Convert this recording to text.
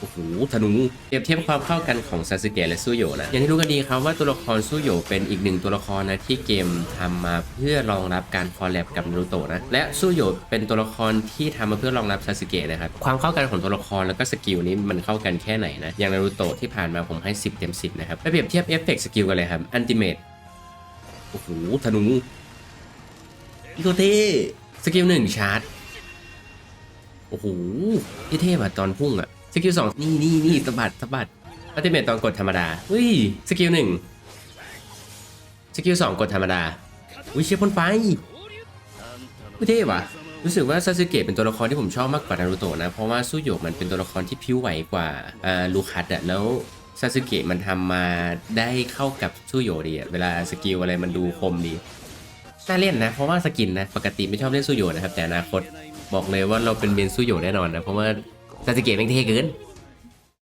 โอ้โหธนูเปรียบเทียบความเข้ากันของซาสึเกะและซูโยนะ อย่างที่รู้กันดีครับว่าตัวละครซูโยเป็นอีกหนึ่งตัวละครนะที่เกมทำมาเพื่อรองรับการคอลแลบกับนารูโตะนะ และซูโยเป็นตัวละครที่ทำมาเพื่อรองรับซาสึเกะนะครับ ความเข้ากันของตัวละครแล้วก็สกิลนี้มันเข้ากันแค่ไหนนะ อย่างนารูโตะที่ผ่านมาผมให้ 10 เต็ม 10 นะครับ ไปเปรียบเทียบเอฟเฟกต์สกิลกันเลยครับ อันติเมตโอ้โห ธนูอีโกเท่สกิลหนึ่งชาร์จ โอ้โหเท่ๆว่ะตอนพุ่งอะ สกิลสองนี่นี่นี่สะบัดสะบัดอัติเมตตอนกดธรรมดาเฮ้ยสกิลหนึ่งสกิลสองกดธรรมดาวิเชียพ่นไฟอุ๊ยเท่ว่ะรู้สึกว่าซาสึเกะเป็นตัวละครที่ผมชอบมากกว่านารูโตะนะ เพราะว่าซูโยะมันเป็นตัวละครที่พิ้วไหวกว่าอ่าลูคัสอะแล้วซาสึเกะมันทำมาได้เข้ากับซูโยดีอะเวลาสกิลอะไรมันดูคมดีน่าเล่นนะ เพราะว่าสกินนะ ปกติไม่ชอบเล่นซูโยนะครับ แต่อนาคตบอกเลยว่าเราเป็นเมนซูโยแน่นอนนะ เพราะว่า ซาสึเกะแม่งเท่เกิน